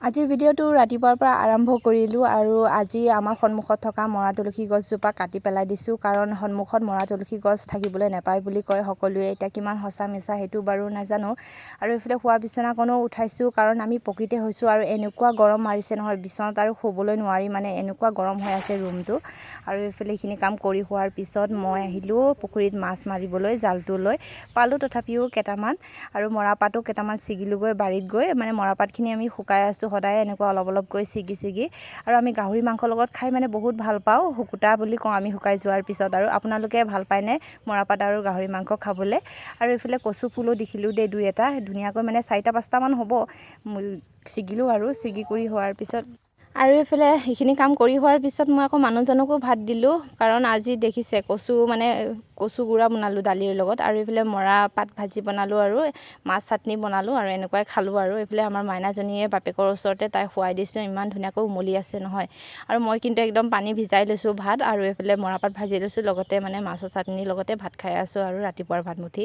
আজিৰ ভিডিঅ'টো ৰাতিপুৱাৰ পৰা আৰম্ভ কৰিলোঁ আৰু আজি আমাৰ সন্মুখত থকা মৰা তুলসী গছজোপা কাটি পেলাই দিছোঁ কাৰণ সন্মুখত মৰা তুলসী গছ থাকিবলৈ নাপায় বুলি কয় সকলোৱে। এতিয়া কিমান সঁচা মিছা সেইটো বাৰু নাজানো। আৰু এইফালে শোৱা বিচনাখনো উঠাইছোঁ কাৰণ আমি পকীতে হৈছোঁ আৰু এনেকুৱা গৰম মাৰিছে নহয় বিচনাত আৰু শুবলৈ নোৱাৰি মানে এনেকুৱা গৰম হৈ আছে ৰুমটো। আৰু এইফালে এইখিনি কাম কৰি হোৱাৰ পিছত মই আহিলোঁ পুখুৰীত মাছ মাৰিবলৈ জালটো লৈ। পালোঁ তথাপিও কেইটামান আৰু মৰাপাতো কেইটামান ছিগিলোগৈ বাৰীত গৈ মানে মৰাপাতখিনি আমি শুকাই আছোঁ। সদায় এনেকুৱা অলপ অলপকৈ ছিগি ছিগি। আৰু আমি গাহৰি মাংসৰ লগত খাই মানে বহুত ভাল পাওঁ শুকুতা বুলি কওঁ আমি শুকাই যোৱাৰ পিছত। আৰু আপোনালোকে ভাল পায়নে মৰাপাত আৰু গাহৰি মাংস খাবলৈ? আৰু এইফালে কচু ফুলো দেখিলোঁ দেই দুই এটা ধুনীয়াকৈ মানে চাৰিটা পাঁচটামান হ'ব। ছিগিলোঁ আৰু ছিগি কৰি হোৱাৰ পিছত। আৰু এইফালে সেইখিনি কাম কৰি হোৱাৰ পিছত মই আকৌ মানুহজনকো ভাত দিলোঁ কাৰণ আজি দেখিছে কচু মানে কচু গুড়া বনালোঁ দালিৰ লগত আৰু এইফালে মৰা পাত ভাজি বনালোঁ আৰু মাছ চাটনি বনালোঁ আৰু এনেকুৱাই খালোঁ আৰু এইফালে আমাৰ মাইনাজনীয়ে বাপেকৰ ওচৰতে তাই শুৱাই দিছোঁ ইমান ধুনীয়াকৈ উমলি আছে নহয়। আৰু মই কিন্তু একদম পানী ভিজাই লৈছোঁ ভাত আৰু এইফালে মৰাপাত ভাজি লৈছোঁ লগতে মানে মাছৰ চাটনিৰ লগতে ভাত খাই আছোঁ আৰু ৰাতিপুৱাৰ ভাতমুঠি।